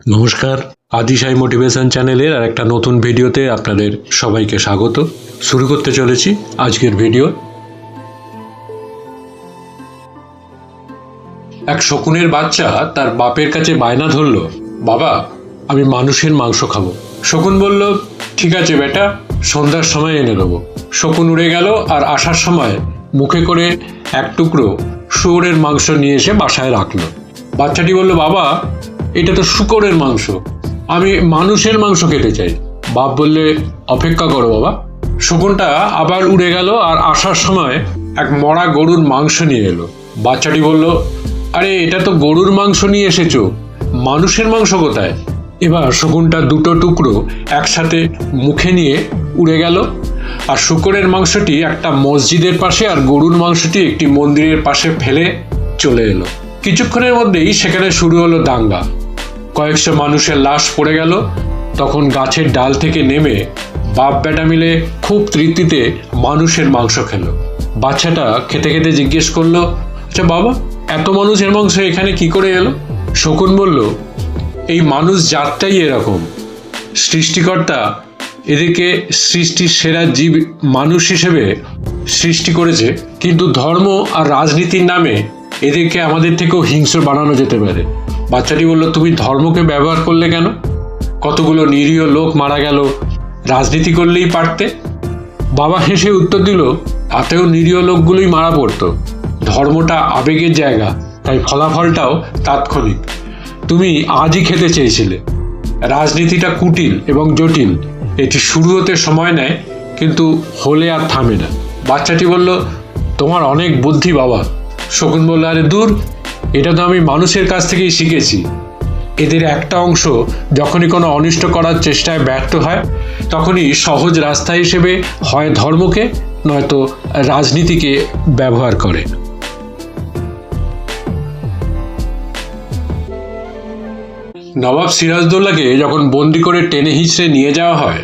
নমস্কার আদিশাই মোটিভেশন চ্যানেলের আর একটা নতুন ভিডিওতে আপনাদের সবাইকে স্বাগত। শুরু করতে চলেছি আজকের ভিডিও। এক শকুনের বাচ্চা তার বাপের কাছে বায়না ধরলো, বাবা, আমি মানুষের মাংস খাব। শকুন বলল, ঠিক আছে বেটা, সন্ধ্যার সময় এনে দেবো। শকুন উড়ে গেল আর আসার সময় মুখে করে এক টুকরো শুয়োরের মাংস নিয়ে এসে বাসায় রাখল। বাচ্চাটি বলল, বাবা এটা তো শুকরের মাংস। আমি মানুষের মাংস খেতে চাই। বাপ বললে, অপেক্ষা করো বাবা। শকুনটা আবার উড়ে গেল আর আসার সময় এক মরা গরুর মাংস নিয়ে এলো। বাচ্চাটি বলল, আরে, এটা তো গরুর মাংস নিয়ে এসেছ। মানুষের মাংস কোথায়? এবার শকুনটা দুটো টুকরো একসাথে মুখে নিয়ে উড়ে গেল। আর শুকরের মাংসটি একটা মসজিদের পাশে আর গরুর মাংসটি একটি মন্দিরের পাশে ফেলে চলে এলো। কিছুক্ষণের মধ্যেই সেখানে শুরু হলো দাঙ্গা। কয়েকশো মানুষের লাশ পড়ে গেল, তখন গাছের ডাল থেকে নেমে বাপ বেটা মিলে খুব তৃপ্তিতে মানুষের মাংস খেলো। বাচ্চাটা খেতে খেতে জিজ্ঞেস করল আচ্ছা বাবা, এত মানুষের মাংস এখানে কি করে এলো? শকুন বলল, এই মানুষ জাতটাই এরকম। সৃষ্টিকর্তা এদেরকে সৃষ্টির সেরা জীব, মানুষ হিসেবে সৃষ্টি করেছে, কিন্তু ধর্ম আর রাজনীতির নামে এদেরকে আমাদের থেকেও হিংস্র বানানো যেতে পারে। বাচ্চাটি বলল, তুমি ধর্মকে ব্যবহার করলে কেন? কতগুলো নিরীহ লোক মারা গেল, রাজনীতি করলেই পারতে? বাবা হেসে উত্তর দিল, তাতেও নিরীহ লোকগুলোই মারা পড়তো। ধর্মটা আবেগের জায়গা, তাই ফলাফলটাও তাৎক্ষণিক। তুমি আজই খেতে চেয়েছিলে। রাজনীতিটা কুটিল এবং জটিল। এটি শুরু হতে সময় নেয়, কিন্তু হলে আর থামে না। বাচ্চাটি বলল, তোমার অনেক বুদ্ধি বাবা। শকুন বলল, আরে দূর, এটা তো আমি মানুষের কাছ থেকেই শিখেছি। এদের একটা অংশ যখনই কোনো অনিষ্ট করার চেষ্টায় ব্যর্থ হয়, তখনই সহজ রাস্তা হিসেবে হয় ধর্মকে, নয়তো রাজনীতিকে ব্যবহার করে। নবাব সিরাজদৌল্লাকে যখন বন্দি করে টেনে হিঁচড়ে নিয়ে যাওয়া হয়,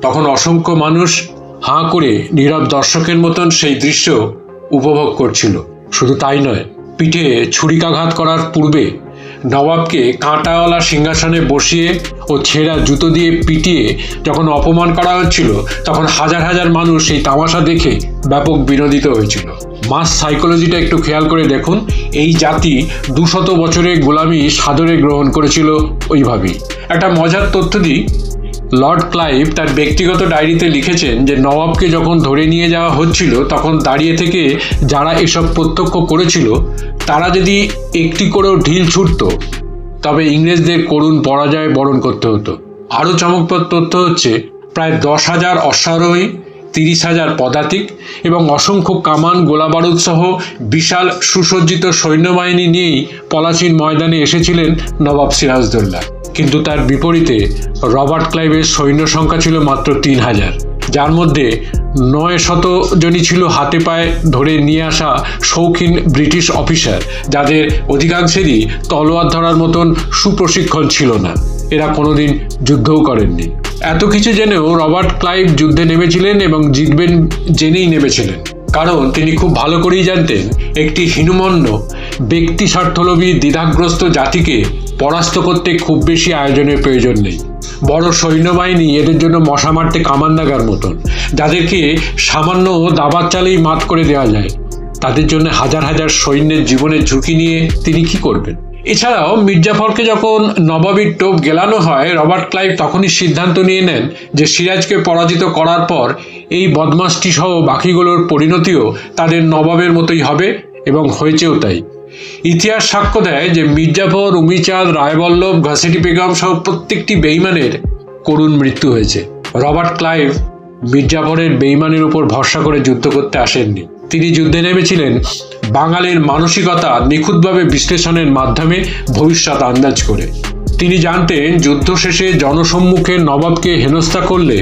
তখন অসংখ্য মানুষ হাঁ করে নীরব দর্শকের মতন সেই দৃশ্য উপভোগ করছিল। শুধু তাই নয়, পিঠে ছুরিকাঘাত করার পূর্বে নবাবকে কাঁটাওয়ালা সিংহাসনে বসিয়ে ও ছেঁড়া জুতো দিয়ে পিটিয়ে যখন অপমান করা হচ্ছিল, তখন হাজার হাজার মানুষ সেই তামাশা দেখে ব্যাপক বিনোদিত হয়েছিল। মাস সাইকোলজিটা একটু খেয়াল করে দেখুন, এই জাতি দুশত বছরের গোলামি সাদরে গ্রহণ করেছিল ওইভাবেই। একটা মজার তথ্য দিই লর্ড ক্লাইভ তার ব্যক্তিগত ডায়েরিতে লিখেছেন যে নবাবকে যখন ধরে নিয়ে যাওয়া হচ্ছিল, তখন দাঁড়িয়ে থেকে যারা এসব প্রত্যক্ষ করেছিল, তারা যদি একটি করেও ঢিল ছুটত, তবে ইংরেজদের করুণ পরাজয় বরণ করতে হতো। আরও চমকপ্রদ তথ্য হচ্ছে, প্রায় দশ হাজার অশ্বারোহী, তিরিশ হাজার পদাতিক এবং অসংখ্য কামান, গোলাবারুদ সহ বিশাল সুসজ্জিত সৈন্যবাহিনী নিয়েই পলাচিন ময়দানে এসেছিলেন নবাব সিরাজদৌল্লা। কিন্তু তার বিপরীতে রবার্ট ক্লাইভের সৈন্য সংখ্যা ছিল মাত্র তিন হাজার। যার মধ্যে নয় শত জনই ছিল হাতে পায়ে ধরে নিয়ে আসা শৌখিন ব্রিটিশ অফিসার, যাদের অধিকাংশেরই তলোয়ার ধরার মতন সুপ্রশিক্ষণ ছিল না। এরা কোনোদিন যুদ্ধও করেননি। এত কিছু জেনেও রবার্ট ক্লাইভ যুদ্ধে নেমেছিলেন এবং জিতবেন জেনেই নেমেছিলেন। কারণ তিনি খুব ভালো করেই জানতেন, একটি হীনমন্য ব্যক্তি স্বার্থলোভী দ্বিধাগ্রস্ত জাতিকে পরাস্ত করতে খুব বেশি আয়োজনের প্রয়োজন নেই। বড় সৈন্যবাহিনী এদের জন্য মশা মারতে কামান লাগার মতন। যাদেরকে সামান্য দাবার চালেই মাত করে দেওয়া যায়। তাদের জন্য হাজার হাজার সৈন্যের জীবনের ঝুঁকি নিয়ে তিনি কি করবেন? এছাড়াও মির্জাফরকে যখন নবাবীর টোপ গেলানো হয়, রবার্ট ক্লাইভ তখনই সিদ্ধান্ত নিয়ে নেন যে সিরাজকে পরাজিত করার পর এই বদমাসটি সহ বাকিগুলোর পরিণতিও তাদের নবাবের মতোই হবে এবং হয়েছেও তাই। ইতিহাস সাক্ষ্য দেয় যে মির্জাফর উমিচাঁদ রায়বল্লভ, ঘাসেটি বেগম সহ প্রত্যেকটি বেইমানের করুণ মৃত্যু হয়েছে। রবার্ট ক্লাইভ মির্জাফরের বেইমানের উপর ভরসা করে যুদ্ধ করতে আসেননি। তিনি যুদ্ধে নেমেছিলেন বাঙালির মানসিকতা নিখুঁতভাবে বিশ্লেষণের মাধ্যমে ভবিষ্যৎ আন্দাজ করে। তিনি জানতেন, যুদ্ধ শেষে জনসম্মুখে নবাবকে হেনস্থা করলে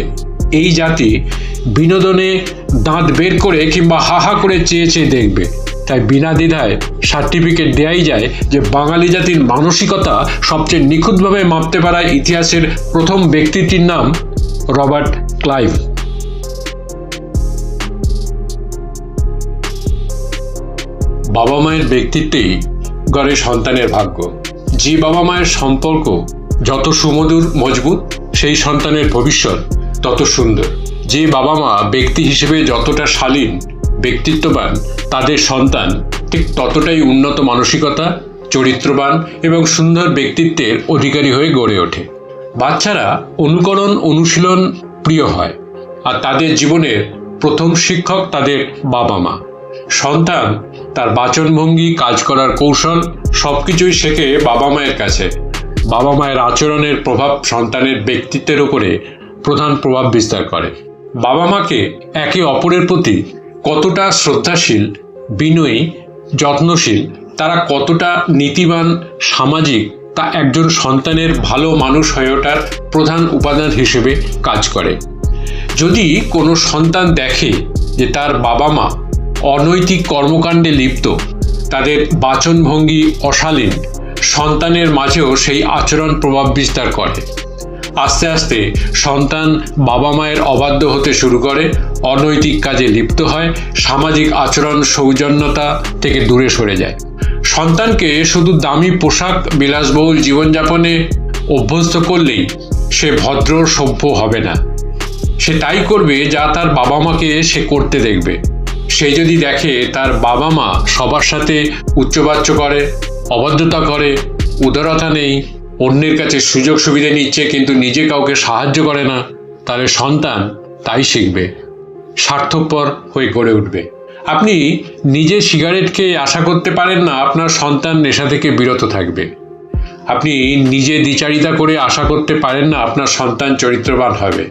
এই জাতি বিনোদনে দাঁত বের করে কিংবা হা হা করে চেয়ে চেয়ে দেখবে। তাই বিনা দ্বিধায় সার্টিফিকেট দেয়াই যায় যে বাঙালি জাতির মানসিকতা সবচেয়ে নিখুঁতভাবে মাপতে পারা ইতিহাসের প্রথম ব্যক্তিটির নাম রবার্ট ক্লাইভ। বাবা মায়ের ব্যক্তিত্বেই গড়ে সন্তানের ভাগ্য। যে বাবা মায়ের সম্পর্ক যত সুমধুর, মজবুত, সেই সন্তানের ভবিষ্যৎ তত সুন্দর। যে বাবা মা ব্যক্তি হিসেবে যতটা শালীন, ব্যক্তিত্ববান, তাদের সন্তান, ঠিক ততটাই উন্নত মানসিকতা, চরিত্রবান এবং সুন্দর ব্যক্তিত্বের অধিকারী হয়ে গড়ে ওঠে। বাচ্চারা অনুকরণ, অনুশীলন প্রিয় হয় আর তাদের জীবনের প্রথম শিক্ষক তাদের বাবা মা সন্তান তার বাচনভঙ্গি, কাজ করার কৌশল সবকিছুই শেখে বাবা মায়ের কাছে। বাবা মায়ের আচরণের প্রভাব সন্তানের ব্যক্তিত্বের উপরে প্রধান প্রভাব বিস্তার করে। বাবা মাকে একে অপরের প্রতি কতটা শ্রদ্ধাশীল, বিনয়ী, যত্নশীল, তারা কতটা নীতিবান, সামাজিক, তা একজন সন্তানের ভালো মানুষ হয়ে ওঠার প্রধান উপাদান হিসেবে কাজ করে। যদি কোনো সন্তান দেখে যে তার বাবা মা অনৈতিক কর্মকাণ্ডে লিপ্ত, তাদের বাচনভঙ্গি অশালীন, সন্তানের মাঝেও সেই আচরণ প্রভাব বিস্তার করে। আস্তে আস্তে সন্তান বাবা মায়ের অবাধ্য হতে শুরু করে, অনৈতিক কাজে লিপ্ত হয়, সামাজিক আচরণ সৌজন্যতা থেকে দূরে সরে যায়। সন্তানকে শুধু দামি পোশাক, বিলাসবহুল জীবনযাপনে অভ্যস্ত করলেই সে ভদ্র, সভ্য হবে না। সে তাই করবে যা তার বাবা মাকে সে করতে দেখবে। সে যদি দেখে তার বাবা মা সবার সাথে উচ্চবাচ্য করে, অবাধ্যতা করে, উদারতা নেই অন্যের কাছে সুযোগ সুবিধা নিচ্ছে কিন্তু নিজে কাউকে সাহায্য করে না, তাহলে সন্তান তাই শিখবে, স্বার্থপর হয়ে গড়ে উঠবে। আপনি নিজে সিগারেট খেয়ে আশা করতে পারেন না আপনার সন্তান নেশা থেকে বিরত থাকবে। আপনি নিজে দ্বিচারিতা করে আশা করতে পারেন না আপনার সন্তান চরিত্রবান হবে,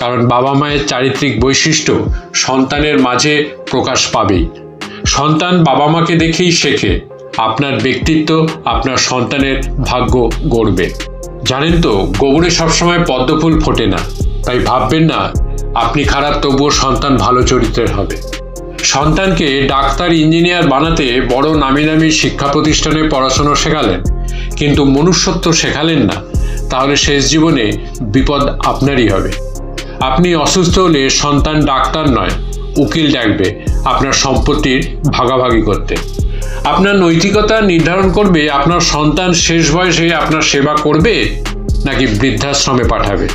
কারণ বাবা মায়ের চারিত্রিক বৈশিষ্ট্য সন্তানের মাঝে প্রকাশ পাবেই। সন্তান বাবা মাকে দেখেই শেখে আপনার ব্যক্তিত্ব আপনার সন্তানের ভাগ্য গড়বে। জানেন তো, গোবরে সবসময় পদ্মফুল ফোটে না। তাই ভাববেন না, আপনি খারাপ, তবুও সন্তান ভালো চরিত্রের হবে। সন্তানকে ডাক্তার, ইঞ্জিনিয়ার বানাতে বড় নামি নামি শিক্ষা প্রতিষ্ঠানে পড়াশুনো শেখালেন। কিন্তু মনুষ্যত্ব শেখালেন না, তাহলে শেষ জীবনে বিপদ আপনারই হবে। আপনি অসুস্থ হলে সন্তান ডাক্তার নয়, উকিল ডাকবে আপনার সম্পত্তির ভাগাভাগি করতে। আপনার নৈতিকতা নির্ধারণ করবে, আপনার সন্তান শেষ বয়সে আপনার সেবা করবে নাকি বৃদ্ধাশ্রমে পাঠাবে?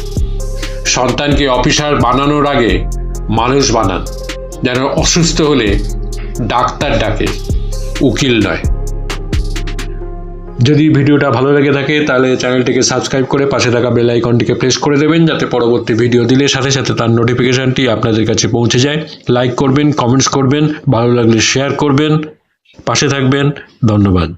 সন্তানকে অফিসার বানানোর আগে মানুষ বানান। যেন অসুস্থ হলে ডাক্তার ডাকে, উকিল নয়। যদি ভিডিওটা ভালো লেগে থাকে, তাহলে চ্যানেলটিকে সাবস্ক্রাইব করে পাশে থাকা বেল আইকনটিকে প্রেস করে দেবেন, যাতে পরবর্তী ভিডিও দিলে সাথে সাথে তার নোটিফিকেশনটি আপনাদের কাছে পৌঁছে যায়। লাইক করবেন, কমেন্টস করবেন, ভালো লাগলে শেয়ার করবেন। পাশে থাকবেন ধন্যবাদ।